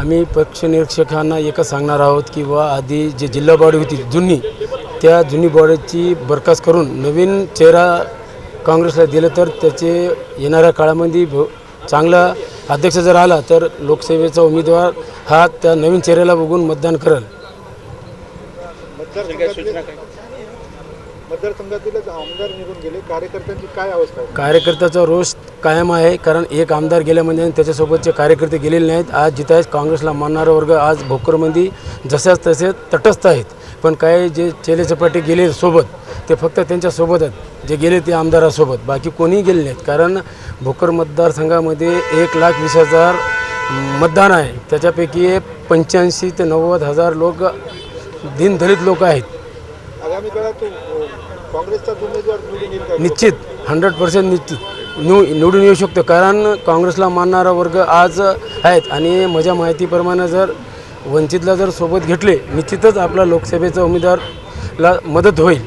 आम्ही पक्षनिरीक्षकांना एकच सांगणार आहोत की बा आधी जे जिल्हा बॉडी होती जुनी त्या जुनी बॉडीची बरखास्त करून नवीन चेहरा काँग्रेसला दिलं तर त्याचे येणाऱ्या काळामध्ये भ चांगला अध्यक्ष जर आला तर लोकसेवेचा उमेदवार हा त्या नवीन चेहऱ्याला बघून मतदान करेल. मतदारसंघातीलच आमदार निघून गेले. कार्यकर्त्यांची काय अवस्था आहे? कार्यकर्त्याचा रोष कायम आहे कारण एक आमदार गेल्या म्हणजे आणि त्याच्यासोबतचे कार्यकर्ते गेलेले नाहीत. आज जिथं आहे काँग्रेसला मानणारा वर्ग आज भोकरमध्ये जशाच तसे तटस्थ आहेत. पण काही जे चेले चपाटे गेले सोबत ते फक्त त्यांच्यासोबत आहेत. जे गेले ते आमदारासोबत. बाकी कोणीही गेले नाहीत. कारण भोकर मतदारसंघामध्ये एक लाख वीस हजार मतदान आहे. त्याच्यापैकी पंच्याऐंशी ते नव्वद हजार लोक दिनधरित लोक आहेत. आगामी काळात काँग्रेसचाच उमेदवार निवडून येईल का निश्चित. हंड्रेड पर्सेंट निश्चित. निव निवडून येऊ शकतो. कारण काँग्रेसला मानणारा वर्ग आज आहेत. आणि माझ्या माहितीप्रमाणे जर वंचितला जर सोबत घेतले निश्चितच आपला लोकसभेचा उमेदवारला मदत होईल.